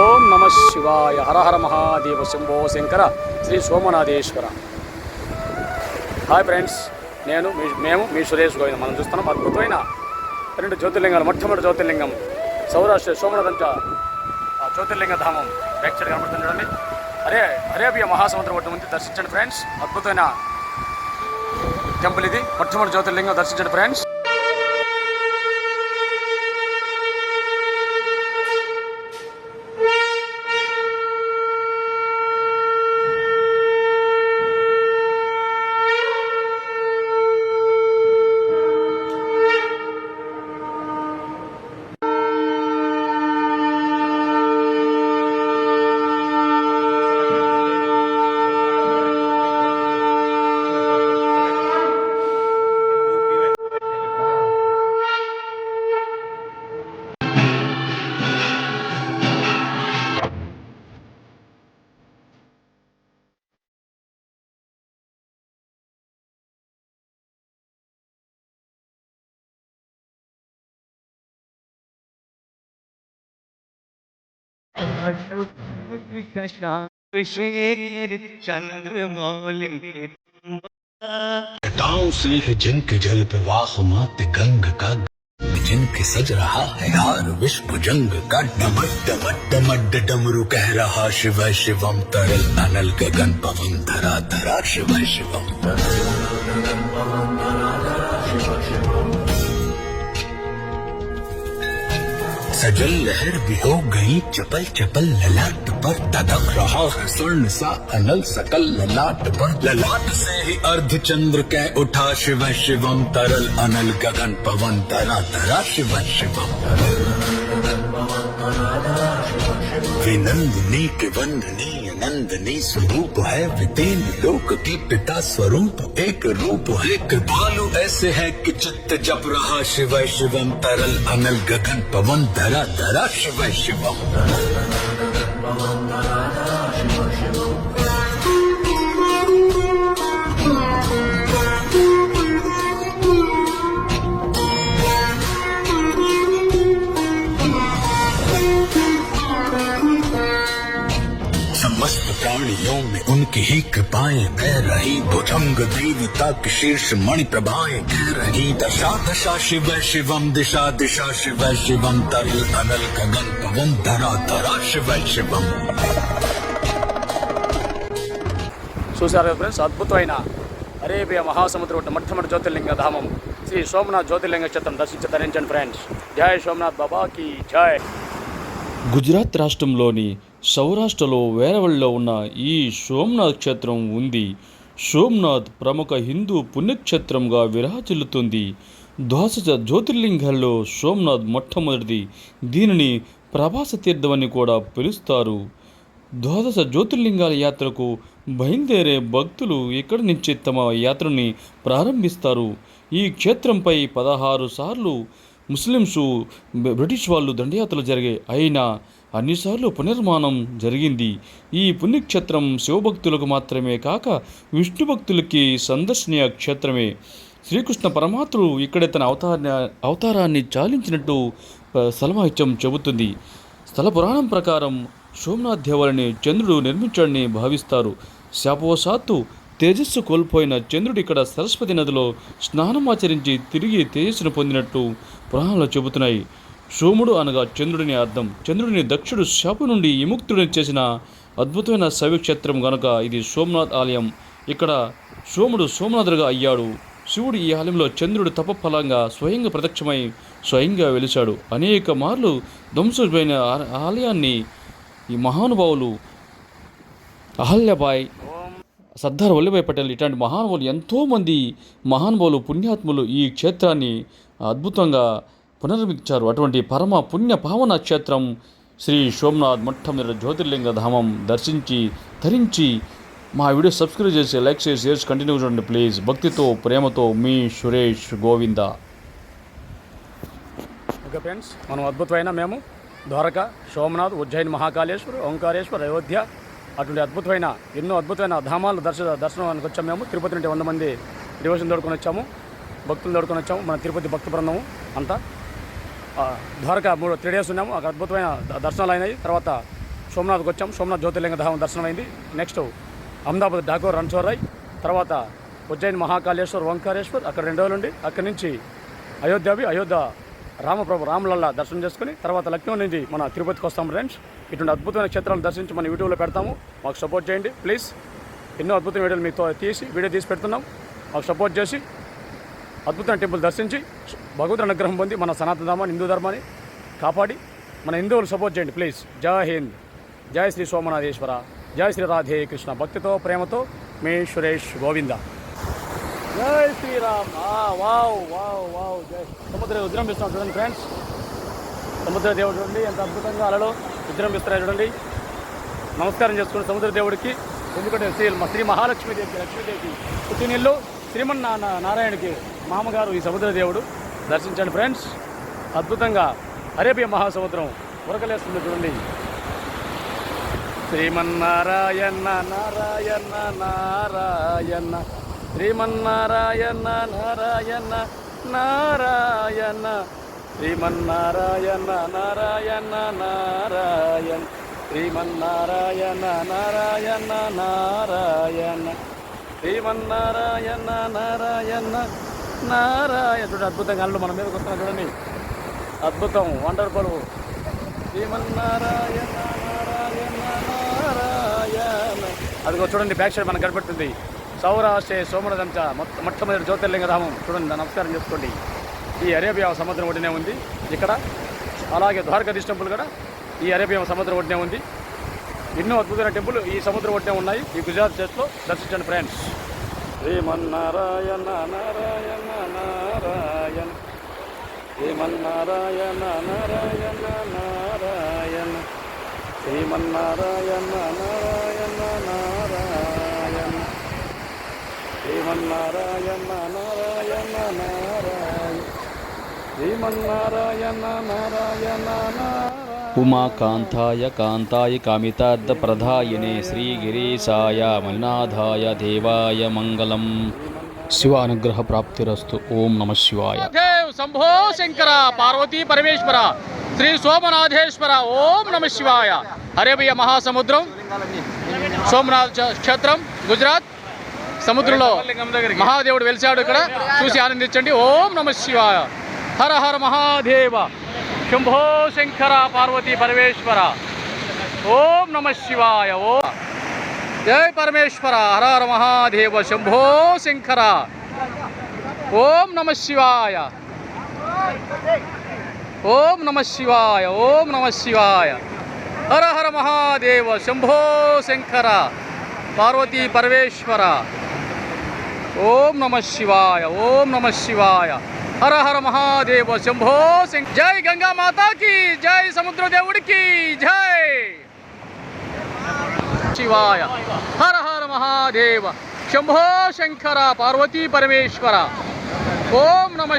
ఓం నమ శివాయ. హరహర మహాదేవ శంభో శంకర. శ్రీ సోమనాథేశ్వర. హాయ్ ఫ్రెండ్స్ నేను మీ మేము మీ సురేష్ గోవింద్. మనం చూస్తున్నాం అద్భుతమైన రెండు జ్యోతిర్లింగాలు. మొట్టమొదటి జ్యోతిర్లింగం సౌరాష్ట్ర సోమనాథంచ ఆ జ్యోతిర్లింగ ధామం బ్యాక్ సైడ్ కనబడుతుంది చూడండి. అరే అరేబియా మహాసముద్రం ఒడ్డు ముందు దర్శించండి ఫ్రెండ్స్. అద్భుతమైన టెంపుల్ ఇది. మొట్టమొదటి జ్యోతిర్లింగం దర్శించండి ఫ్రెండ్స్. से जल पे वाह मात गंग का जिनके सज रहा है हार विश्व जंग का डमट डमट डमट, डमरू कह रहा शिव शिवम तरल, अनल गगन पवन धरा धरा शिव शिवम सजल लहर भी हो गई चपल चपल ललाट पर तदक रहा है स्वर्ण सा अनल सकल ललाट पर। ललाट से ही अर्ध चंद्र कह उठा शिव शिवम तरल, अनल गगन पवन तरा तरा शिव शिवम विनंदनी के वंदनी नंदनी स्वरूप है वितेन लोक की पिता स्वरूप एक रूप है। कृपालु ऐसे है कि चित्त जप रहा शिव शिवम, तरल अनल गगन पवन धरा धरा शिव शिवम। समस्त प्राणियों में उनकी ही कृपाएं बह रही भुजंग देवता की शीर्ष मणि प्रभाएं कह रही दशा दशा शिव शिवम दिशा दिशा शिव शिवम तरल अनल गगन पवन धरा धरा शिव शिवम చూశారు కదా ఫ్రెండ్స్ అద్భుతమైన అరేబియా మహాసముద్రం ఒడ్డు మొట్టమొదటి జ్యోతిర్లింగ ధామం శ్రీ సోమనాథ్ జ్యోతిర్లింగ క్షేత్రం దర్శించి ధరించండి ఫ్రెండ్స్ జై సోమనాథ్ బాబాకి జై గుజరాత్ రాష్ట్రంలోని సౌరాష్ట్రలో వేరవళ్ళలో ఉన్న ఈ సోమనాథ్ క్షేత్రం ఉంది. సోమనాథ్ ప్రముఖ హిందూ పుణ్యక్షేత్రంగా విరాజిల్లుతుంది. ద్వాదశ జ్యోతిర్లింగాల్లో సోమనాథ్ మొట్టమొదటిది. దీనిని ప్రభాస తీర్థమని కూడా పిలుస్తారు. ద్వాదశ జ్యోతిర్లింగాల యాత్రకు బయలుదేరే భక్తులు ఇక్కడి నుంచి తమ యాత్రని ప్రారంభిస్తారు. ఈ క్షేత్రంపై పదహారు సార్లు ముస్లిమ్సు బ్రిటిష్ వాళ్ళు దండయాత్రలు జరిగాయి. అయినా అన్నిసార్లు పునర్మాణం జరిగింది. ఈ పుణ్యక్షేత్రం శివభక్తులకు మాత్రమే కాక విష్ణు భక్తులకి సందర్శనీయ క్షేత్రమే. శ్రీకృష్ణ పరమాత్ముడు ఇక్కడే తన అవతార అవతారాన్ని చాలించినట్టు ప- స్థలమాహిత్యం చెబుతుంది. స్థల పురాణం ప్రకారం సోమనాథ్ దేవాలని చంద్రుడు నిర్మించాడని భావిస్తారు. శాపవశాత్తు తేజస్సు కోల్పోయిన చంద్రుడు ఇక్కడ సరస్వతి నదిలో స్నానం ఆచరించి తిరిగి తేజస్సును పొందినట్టు పురాణాలు చెబుతున్నాయి. సోముడు అనగా చంద్రుడిని అర్థం. చంద్రుడిని దక్షుడు శాపు నుండి విముక్తుడిని చేసిన అద్భుతమైన శైవక్షేత్రం గనుక ఇది సోమనాథ్ ఆలయం. ఇక్కడ సోముడు సోమనాథుడుగా అయ్యాడు. శివుడు ఈ ఆలయంలో చంద్రుడు తపఫలంగా స్వయంగా ప్రత్యక్షమై స్వయంగా వెలిశాడు. అనేక మార్లు ధ్వంసమైన ఆలయాన్ని ఈ మహానుభావులు అహల్యబాయ్ సర్దార్ వల్లభాయ్ పటేల్ ఇట్లాంటి మహానుభావులు ఎంతోమంది మహానుభావులు పుణ్యాత్ములు ఈ క్షేత్రాన్ని అద్భుతంగా పునర్మించారు అటువంటి పరమ పుణ్య పావన క్షేత్రం శ్రీ సోమనాథ్ మొట్టమొదటి జ్యోతిర్లింగ ధామం దర్శించి ధరించి మా వీడియో సబ్స్క్రైబ్ చేసి లైక్ చేసి షేర్స్ కంటిన్యూ చూడండి ప్లీజ్. భక్తితో ప్రేమతో మీ సురేష్ గోవింద. ఓకే ఫ్రెండ్స్ మనం అద్భుతమైన మేము ద్వారక సోమనాథ్ ఉజ్జయిన్ మహాకాళేశ్వర్ ఓంకారేశ్వర్ అయోధ్య అటువంటి అద్భుతమైన ఎన్నో అద్భుతమైన ధామాలు దర్శ దర్శనానికి వచ్చాము మేము. తిరుపతి నుండి వంద మంది డివోషన్ తోడుకొని వచ్చాము. భక్తులు తోడుకొని వచ్చాము. మన తిరుపతి భక్త బృందము అంతా. ద్వారకా మూడు త్రీ డేస్ ఉన్నాము. అక్కడ అద్భుతమైన దర్శనాలు అయినాయి తర్వాత సోమనాథ్కి వచ్చాం సోమనాథ్ జ్యోతిర్లింగ ధామం దర్శనమైంది. నెక్స్ట్ అహ్మదాబాద్ డాకోర్ రణ్చోరాయ్ తర్వాత ఉజ్జయిన్ మహాకాళేశ్వర్ ఓంకారేశ్వర్ అక్కడ రెండు రోజులు ఉండి అక్కడి నుంచి అయోధ్యవి అయోధ్య రామప్రభు రామలల్లా దర్శనం చేసుకుని తర్వాత లక్నో నుంచి మన తిరుపతికి వస్తాం ఫ్రెండ్స్. ఇటువంటి అద్భుతమైన క్షేత్రాలు దర్శించి మన యూట్యూబ్లో పెడతాము. మాకు సపోర్ట్ చేయండి. ప్లీజ్ ఎన్నో అద్భుతమైన వీడియోలు మీతో తీసి వీడియో తీసి పెడుతున్నాం. మాకు సపోర్ట్ చేసి అద్భుతమైన టెంపుల్ దర్శించి భగవద్ అనుగ్రహం పొంది మన సనాతన ధర్మాన్ని హిందూ ధర్మాన్ని కాపాడి మన హిందువులు సపోర్ట్ చేయండి. ప్లీజ్ జై హింద్. జై శ్రీ సోమనాథేశ్వర. జై శ్రీ రాధే కృష్ణ. భక్తితో ప్రేమతో మీ సురేష్ గోవింద. జై శ్రీరామ్ వావ్ వావ్ వావ్. జై సముద్ర విజృంభిస్తున్నాం చూడండి ఫ్రెండ్స్ సముద్ర దేవుడు చూడండి ఎంత అద్భుతంగా అలలో విజృంభిస్తున్నాయి చూడండి. నమస్కారం చేసుకుని సముద్ర దేవుడికి ఎందుకంటే శ్రీ శ్రీ మహాలక్ష్మీదేవికి లక్ష్మీదేవికి పుట్టినిల్లు శ్రీమన్నారాయణ నారాయణకి. మామగారు ఈ సముద్ర దేవుడు. దర్శించండి ఫ్రెండ్స్. అద్భుతంగా అరేబియా మహాసముద్రం ఉరకలేస్తుంది చూడండి. శ్రీమన్నారాయణ నారాయణ నారాయణ. శ్రీమన్నారాయణ నారాయణ నారాయణ. శ్రీమన్నారాయణ నారాయణ నారాయణ. శ్రీమన్నారాయణ నారాయణ నారాయణ. శ్రీమన్నారాయణ నారాయణ. నారాయణ చూడండి అద్భుతంగా అల్లు మన మీదకి వస్తున్నా చూడండి. అద్భుతం వండర్ఫుల్. శ్రీమన్నారాయణ నారాయణ అదిగో చూడండి బ్యాక్ సైడ్ మనకు కనపడుతుంది. సౌరాష్ట్రే సోమనదంచ మొత్తం మొట్టమొదటి జ్యోతిర్లింగ ధామం చూడండి నమస్కారం చేసుకోండి. ఈ అరేబియా సముద్రం ఒడ్డునే ఉంది. ఇక్కడ. అలాగే ద్వారకాధీశ్ టెంపుల్ కూడా ఈ అరేబియా సముద్రం ఒడ్డునే ఉంది. ఎన్నో అద్భుతమైన టెంపుల్ ఈ సముద్రం ఒడ్డునే ఉన్నాయి. ఈ గుజరాత్ స్టేట్లో దర్శించండి ఫ్రెండ్స్. శ్రీమన్నారాయణ నారాయణ నారాయణ. శ్రీమన్నారాయణ నారాయణ నారాయణ. శ్రీమన్నారాయణ నారాయణ నారాయణ. శ్రీమన్నారాయణ నారాయణ నారాయణ. శ్రీమన్నారాయణ నారాయణ నారాయణ. ఉమాకాంతాయ కాంతాయ కామితార్థప్రదాయనే శ్రీగిరీశాయ మలినాథాయ దేవాయ మంగళం. శివ అనుగ్రహ ప్రాప్తిరస్తు. ఓం నమ శివాయ. శంభో శంకర పార్వతీ పరమేశ్వర శ్రీ సోమనాథేశ్వర. ఓం నమ శివాయ. అరేబియా మహాసముద్రం సోమనాథ్ క్షేత్రం గుజరాత్. సముద్రంలో మహాదేవుడు వెలిశాడు ఇక్కడ. చూసి ఆనందించండి. ఓం నమ శివాయ. హర హర మహాదేవ. శంభో శంకర పార్వతీ పరమేశ్వర ఓం నమ శివాయ ఓ జై పరమేశ్వర హర హర మహాదేవ శంభో శంకర ఓం నమ శివాయ ఓం నమ శివాయ ఓం నమ శివాయ హర హర మహాదేవ శంభో శంకర పార్వతీ పరమేశ్వర ఓం నమ శివాయ ఓం నమ శివాయ హర హర మహాదేవ శంభో శంకర జై గంగా మాతాకి జై సముద్ర దేవుడికి జై శివాయ హర హర మహాదేవ శంభో శంకర పార్వతీ పరమేశ్వర ఓం నమ